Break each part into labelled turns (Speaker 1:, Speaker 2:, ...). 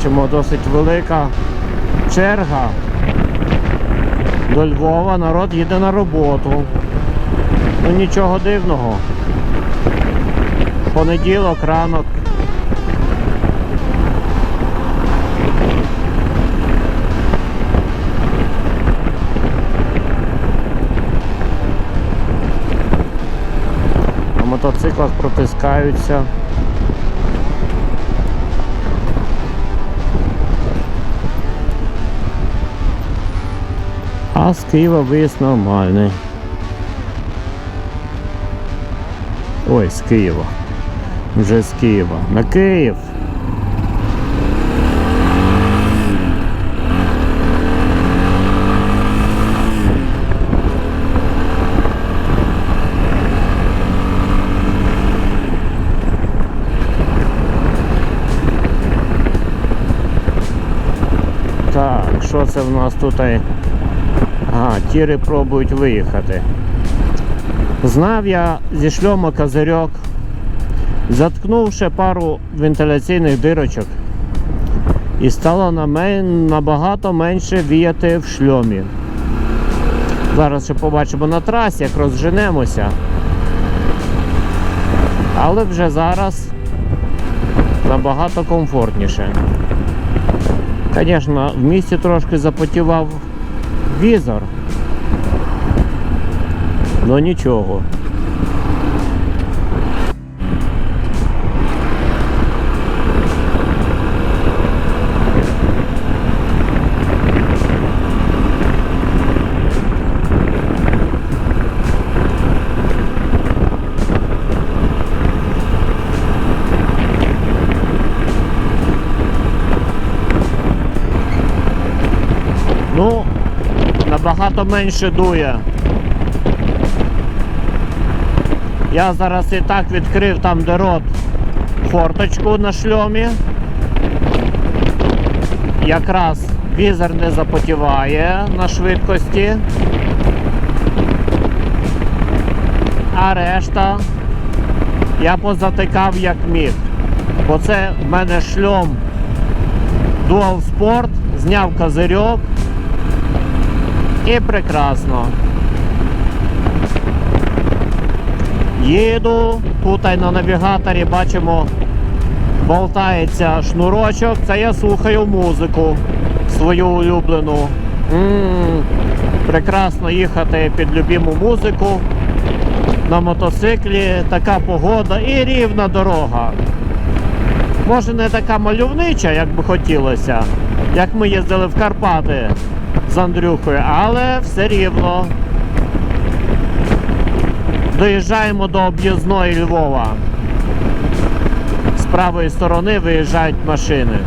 Speaker 1: Бачимо досить велика черга. До Львова народ їде на роботу. Ну нічого дивного. Понеділок, ранок. На мотоциклах протискаються. А з Києва виїзд нормальний. Ой, з Києва. Вже з Києва. На Київ. Так, що це в нас тут? Ага, тіри пробують виїхати. Знав я зі шльома козирьок, заткнувши пару вентиляційних дирочок, і стало на набагато менше віяти в шльомі. Зараз ще побачимо на трасі, як розженемося. Але вже зараз набагато комфортніше. Звісно, в місті трошки запотівав візор. Ну нічого. Набагато менше дує. Я зараз і так відкрив там де рот форточку на шльомі. Якраз візер не запотіває на швидкості. А решта я позатикав як міг. Бо це в мене шльом Dual Sport, зняв козирьок і прекрасно. Їду, тут на навігаторі бачимо, болтається шнурочок, це я слухаю музику свою улюблену. М, прекрасно їхати під любиму музику на мотоциклі, така погода і рівна дорога. Може не така мальовнича, як би хотілося, як ми їздили в Карпати з Андрюхою, але все рівно. Доїжджаємо до об'їзної Львова. З правої сторони виїжджають машини.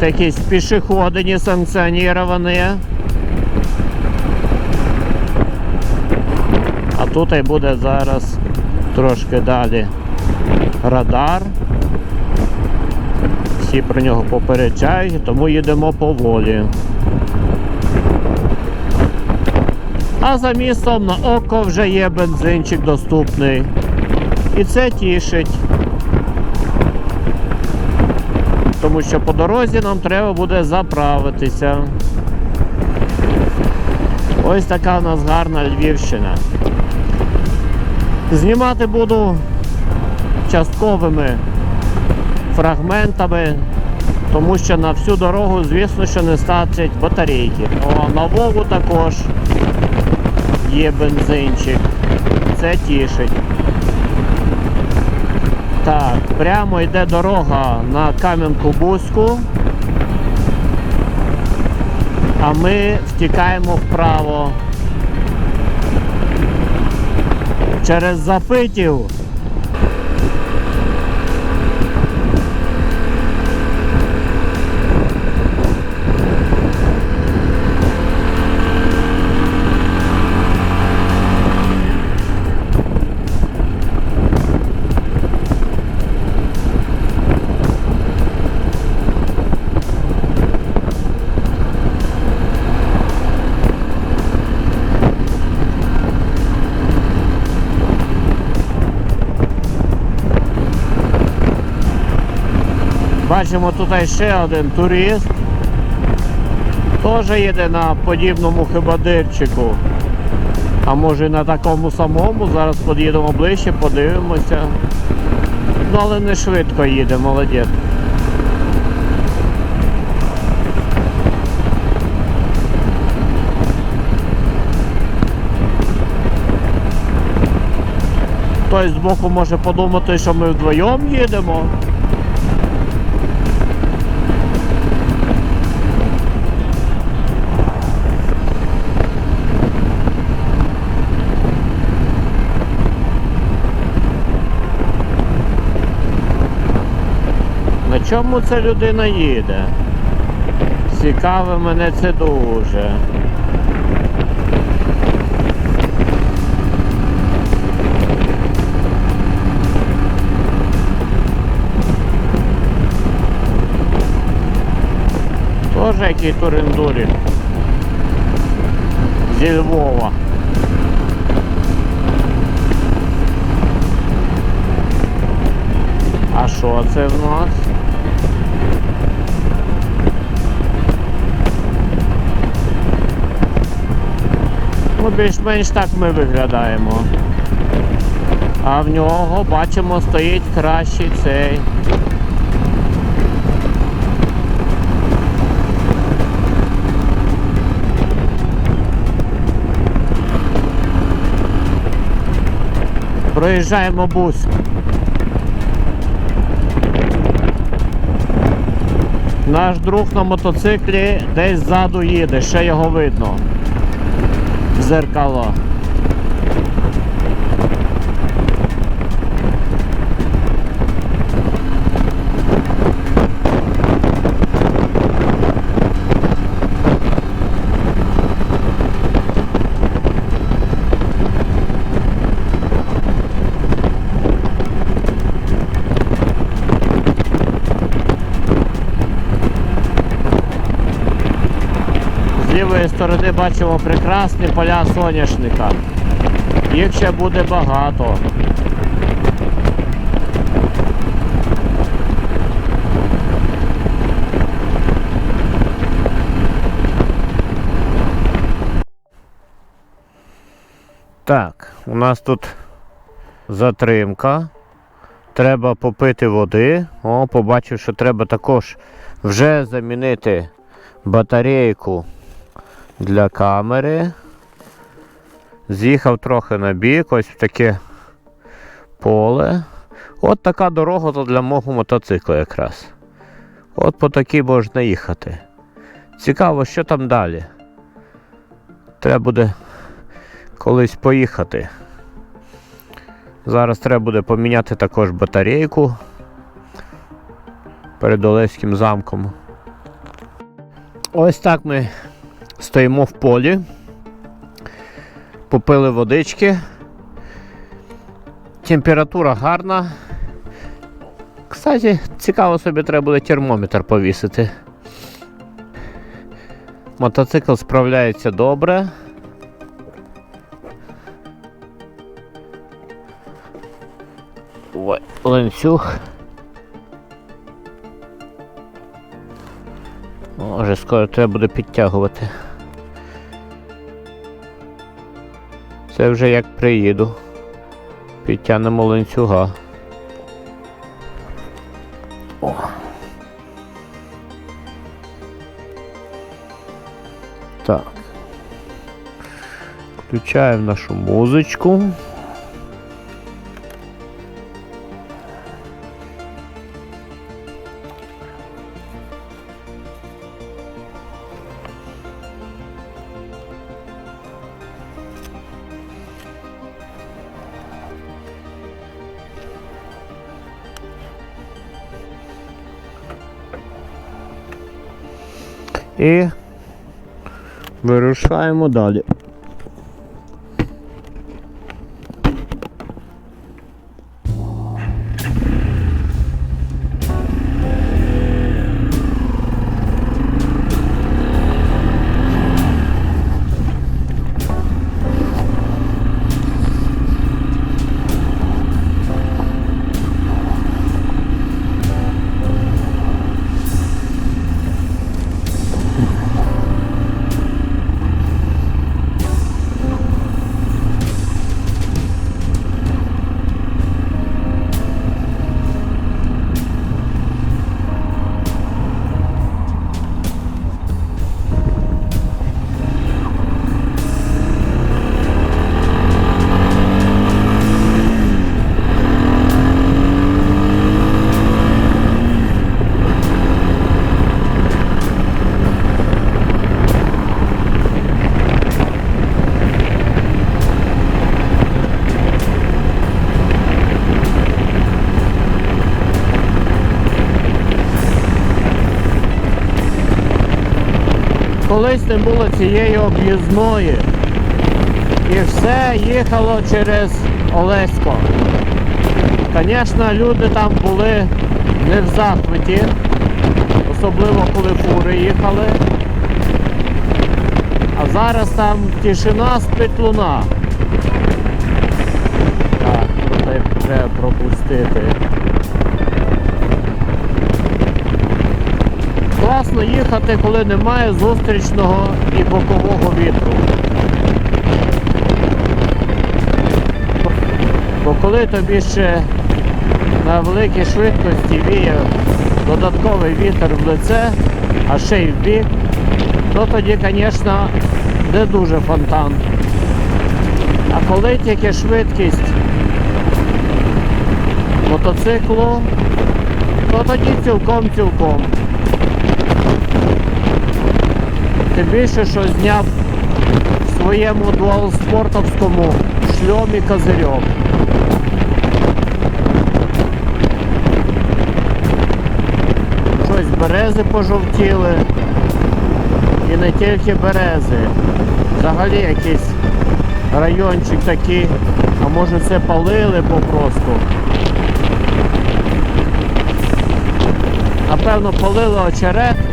Speaker 1: Тут якісь пішоходи несанкціоновані. А тут і буде зараз трошки далі радар. Всі про нього попереджають, тому їдемо поволі. А за містом на око вже є бензинчик доступний. І це тішить. Тому що по дорозі нам треба буде заправитися. Ось така у нас гарна Львівщина. Знімати буду частковими фрагментами, тому що на всю дорогу, звісно, що не стачать батарейки. О, на Вову також є бензинчик. Це тішить. Так, прямо йде дорога на Кам'янку-Бузьку. А ми втікаємо вправо. Через Запитів. Бачимо тут ще один турист. Теж їде на подібному хибадирчику. А може на такому самому. Зараз під'їдемо ближче, подивимося. Ну але не швидко їде, молодець. Хтось збоку може подумати, що ми вдвоєм їдемо. Чому ця людина їде? Цікаве мене це дуже. Тоже який турендурі. Зі Львова. А що це в нас? Більш-менш так ми виглядаємо. А в нього, бачимо, стоїть кращий цей. Проїжджаємо бус. Наш друг на мотоциклі десь ззаду їде, ще його видно. В Зеркало. З лівої сторони бачимо прекрасні поля соняшника. Їх ще буде багато. Так, у нас тут затримка. Треба попити води. О, побачив, що треба також вже замінити батарейку для камери. З'їхав трохи на бік, ось в таке поле. От така дорога для мого мотоцикла якраз. От по такій можна їхати. Цікаво, що там далі. Треба буде колись поїхати. Зараз треба буде поміняти також батарейку перед Олеським замком. Ось так ми стоїмо в полі, попили водички. Температура гарна. Кстати, цікаво собі треба буде термометр повісити. Мотоцикл справляється добре. Ой, ланцюг. Може, скоро треба буде підтягувати. Це вже як приїду. Підтягнемо ланцюга. О. Так. Включаємо нашу музичку. І вирушаємо далі. Колись не було цієї об'їзної. І все їхало через Олесько. Звісно, люди там були не в захваті, особливо коли фури їхали. А зараз там тишина спить луна. Так, це треба пропустити. Класно їхати, коли немає зустрічного і бокового вітру. Бо коли тобі ще на великій швидкості віє додатковий вітер в лице, а ще й в бік, то тоді, звісно, не дуже фонтан. А коли тільки швидкість мотоциклу, то тоді цілком-цілком. Тим більше, що зняв в своєму дуалспортовському шльомі козирьок. Щось берези пожовтіли. І не тільки берези. Взагалі якийсь райончик такий, а може це палили попросту. Напевно, палили очерет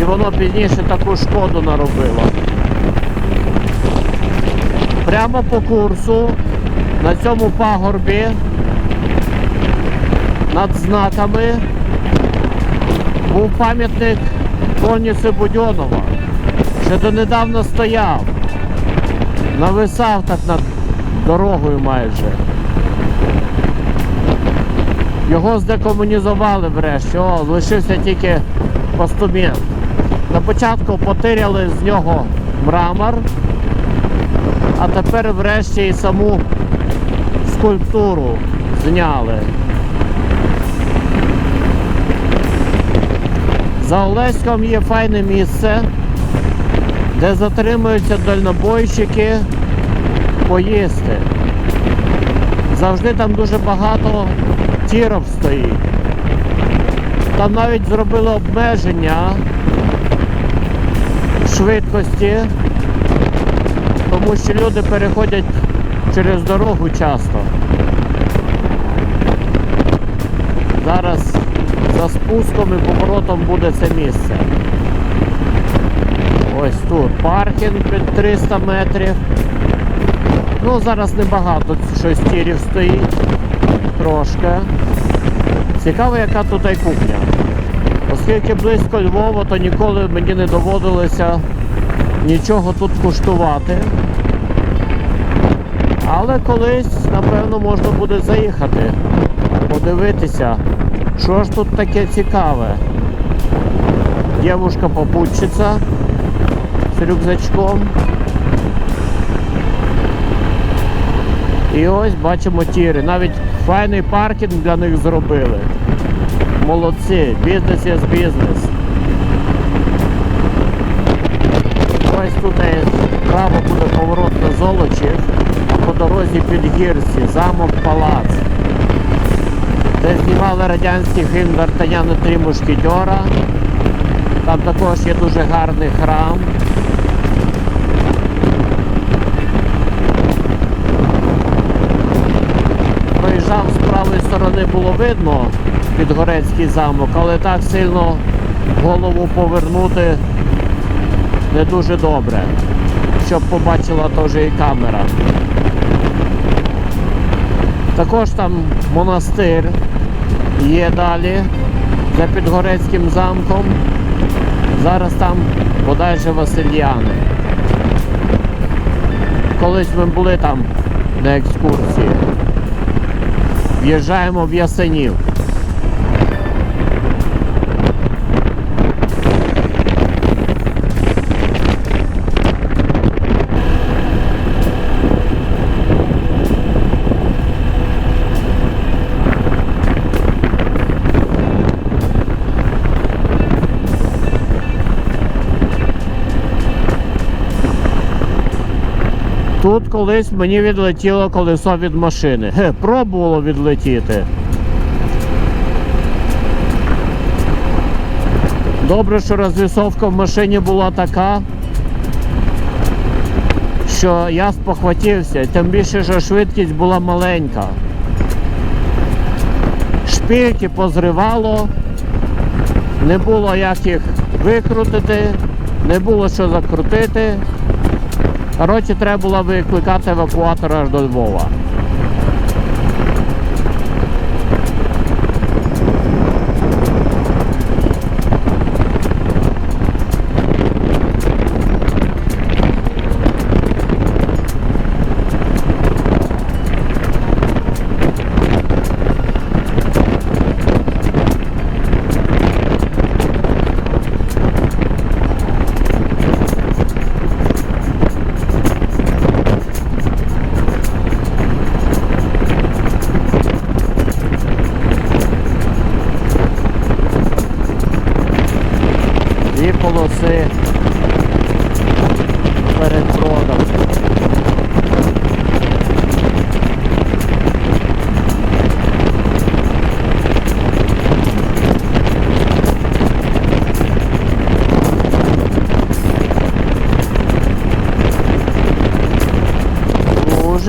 Speaker 1: і воно пізніше таку шкоду наробило. Прямо по курсу на цьому пагорбі над знаками був пам'ятник Коніці Будьонова. Ще донедавна стояв. Нависав так над дорогою майже. Його здекомунізували врешті. О, лишився тільки постумент. На початку потиряли з нього мрамор, а тепер врешті і саму скульптуру зняли. За Олеськом є файне місце, де затримуються дальнобойщики поїсти. Завжди там дуже багато тіров стоїть. Там навіть зробили обмеження швидкості, тому що люди переходять через дорогу часто. Зараз за спуском і поворотом буде це місце. Ось тут паркінг під 300 метрів. Ну, зараз небагато щось тірів стоїть. Трошки. Цікаво, яка тут і кухня. Оскільки близько Львова, то ніколи мені не доводилося нічого тут куштувати. Але колись, напевно, можна буде заїхати, подивитися, що ж тут таке цікаве. Дівушка попутчиця з рюкзачком. І ось бачимо тіри. Навіть файний паркінг для них зробили. Молодці, бізнес є бізнес. Ось тут право буде поворот на Золочів, а по дорозі Підгірці, замок Палац. Де знімали радянський фільм Д'Артанян і три мушкетера. Там також є дуже гарний храм. Проїжджав з правої сторони було видно Підгорецький замок, але так сильно голову повернути не дуже добре, щоб побачила теж і камера. Також там монастир є далі за Підгорецьким замком. Зараз там бодайже Васильяни. Колись ми були там на екскурсії. В'їжджаємо в Ясенів. Тут колись мені відлетіло колесо від машини. Ге, пробувало відлетіти. Добре, що розвісовка в машині була така, що я спохватився, тим більше, що швидкість була маленька. Шпильки позривало, не було як їх викрутити, не було що закрутити. Коротше, треба було викликати евакуатора аж до Львова.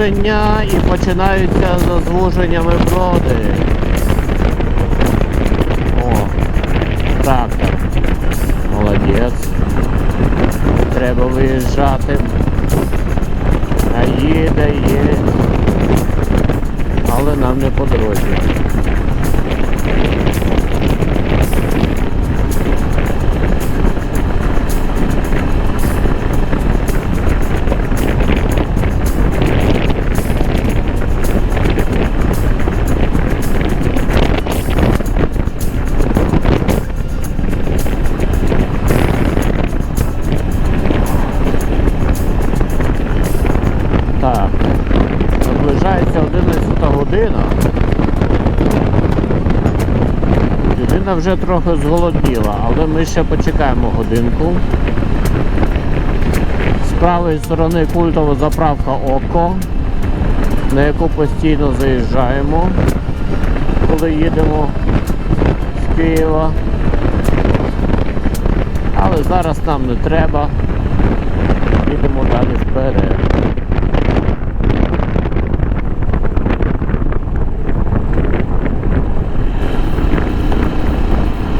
Speaker 1: Звуження і починаються за звуженнями броди. О, трактор. Молодець. Треба виїжджати. А їде, є. Але нам не по дорозі. Вже трохи зголодніла, але ми ще почекаємо годинку. З правої сторони культова заправка ОКО, на яку постійно заїжджаємо, коли їдемо з Києва. Але зараз нам не треба. Їдемо далі вперед.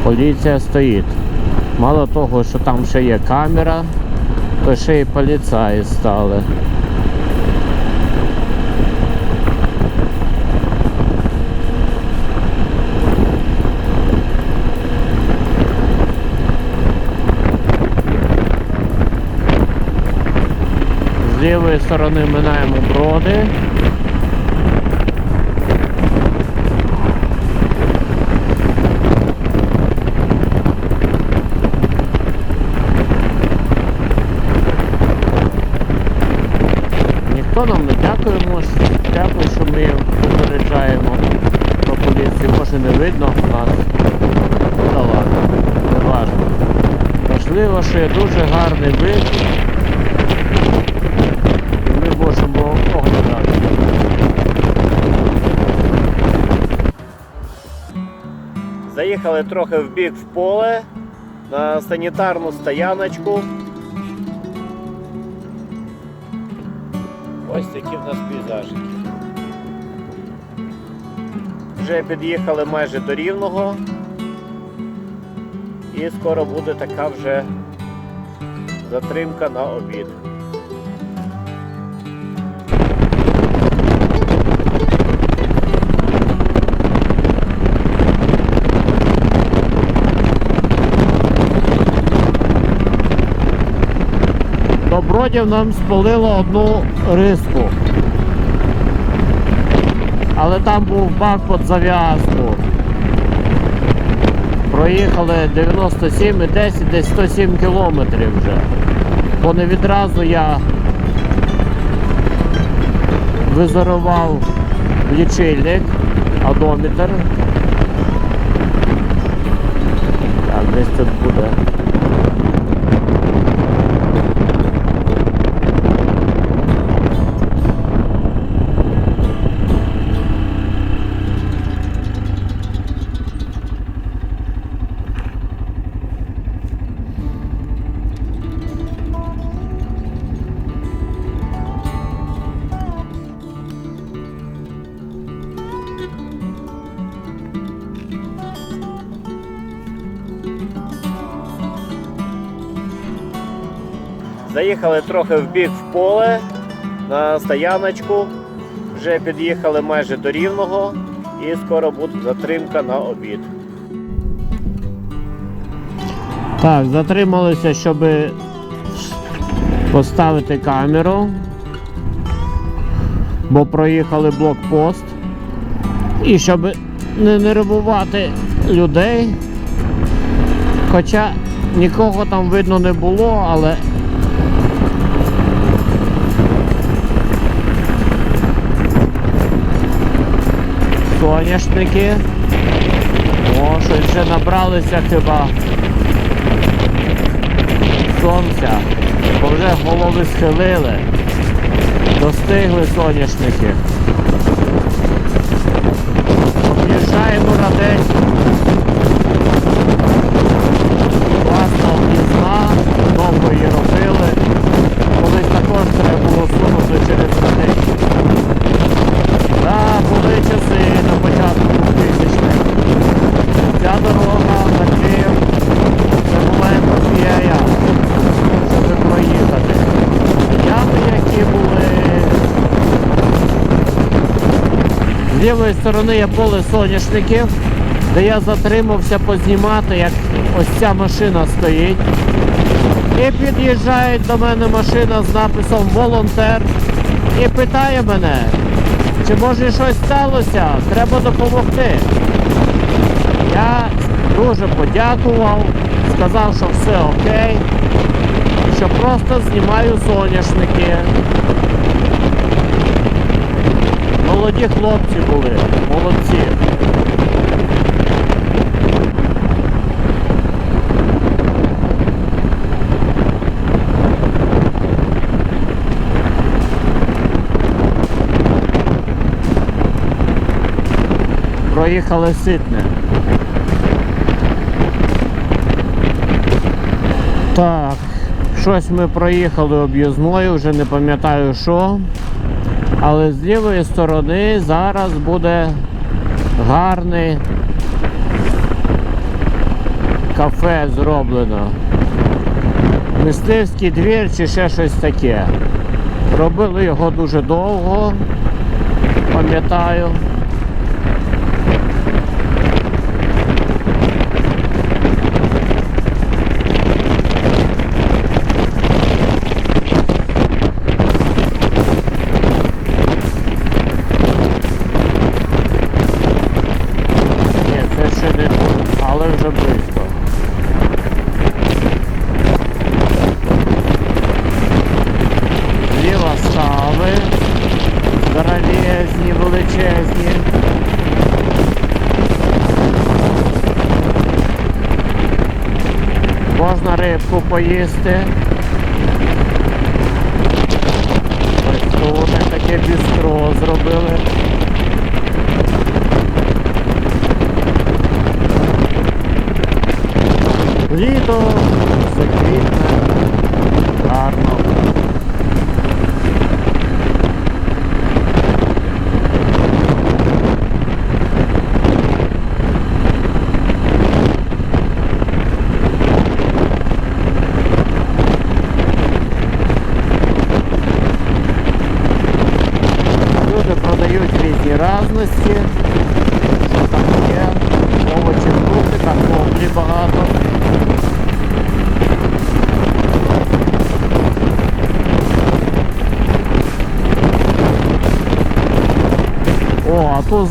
Speaker 1: Поліція стоїть. Мало того, що там ще є камера, то ще й поліцаї стали. З лівої сторони минаємо броди. Нам не дякуємо, дякую, що ми попереджаємо про поліцію. Може не видно нас. Та ладно, не важливо. Важливо, що є дуже гарний вид. Ми можемо оглядати. Заїхали трохи в бік в поле на санітарну стояночку. Пейзажики. Вже під'їхали майже до рівного. І скоро буде така вже затримка на обід. До бродів нам спалило одну риску. Але там був бак під зав'язку. Проїхали 97 і 10, десь 107 кілометрів вже. Бо не відразу я визорував лічильник, одометр. Так, десь тут буде. Заїхали трохи в бік в поле на стояночку. Вже під'їхали майже до рівного і скоро буде затримка на обід. Так, затрималися, щоб поставити камеру, бо проїхали блокпост. І щоб не нервувати людей. Хоча нікого там видно не було, але соняшники. О, щось вже набралися хіба сонця, бо вже голови схилили. Достигли соняшники. Об'їжджаємо на Класна лівої сторони є поле соняшників, де я затримався познімати, як ось ця машина стоїть. І під'їжджає до мене машина з написом Волонтер і питає мене, чи може щось сталося, треба допомогти. Я дуже подякував, сказав, що все окей, що просто знімаю соняшники. Молоді хлопці були, молодці. Проїхали ситне. Так, щось ми проїхали об'їзною, вже не пам'ятаю що. Але з лівої сторони зараз буде гарне кафе зроблено. Мисливський двір чи ще щось таке. Робили його дуже довго, пам'ятаю. Здоровезні, величезні. Можна рибку поїсти. Ось тут таке бістро зробили. Літо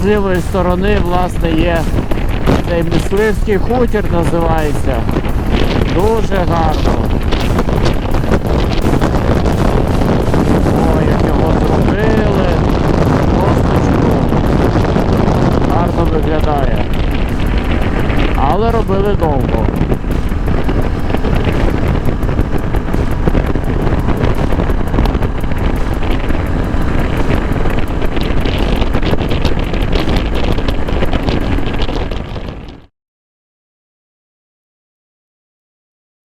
Speaker 1: з лівої сторони, власне, є цей мисливський хутір називається. Дуже гарно. О, як його зробили. Гарно виглядає. Але робили довго.